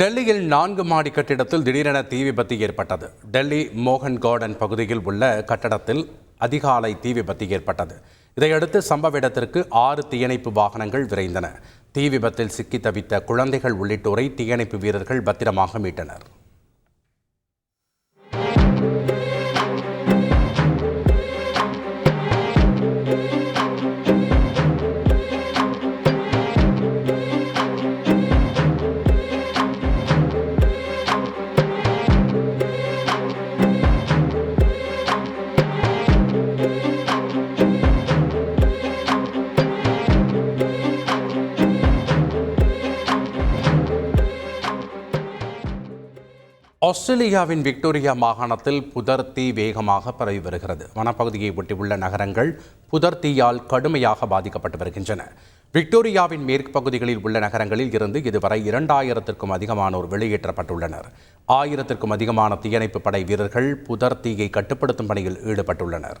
டெல்லியில் நான்கு மாடி கட்டிடத்தில் திடீரென தீ விபத்து ஏற்பட்டது. டெல்லி மோகன் கார்டன் பகுதியில் உள்ள கட்டடத்தில் அதிகாலை தீ விபத்து ஏற்பட்டது. இதையடுத்து சம்பவ இடத்திற்கு ஆறு தீயணைப்பு வாகனங்கள் விரைந்தன. தீ விபத்தில் சிக்கி தவித்த குழந்தைகள் உள்ளிட்டோரை தீயணைப்பு வீரர்கள் பத்திரமாக மீட்டனர். ஆஸ்திரேலியாவின் விக்டோரியா மாகாணத்தில் புதர் தீ வேகமாக பரவி வருகிறது. வனப்பகுதியை ஒட்டியுள்ள நகரங்கள் புதர் தீயால் கடுமையாக பாதிக்கப்பட்டு வருகின்றன. விக்டோரியாவின் மேற்கு பகுதிகளில் உள்ள நகரங்களில் இருந்து இதுவரை இரண்டாயிரத்திற்கும் அதிகமானோர் வெளியேற்றப்பட்டுள்ளனர். ஆயிரத்திற்கும் அதிகமான தீயணைப்பு படை வீரர்கள் புதர் தீயை கட்டுப்படுத்தும் பணியில் ஈடுபட்டுள்ளனர்.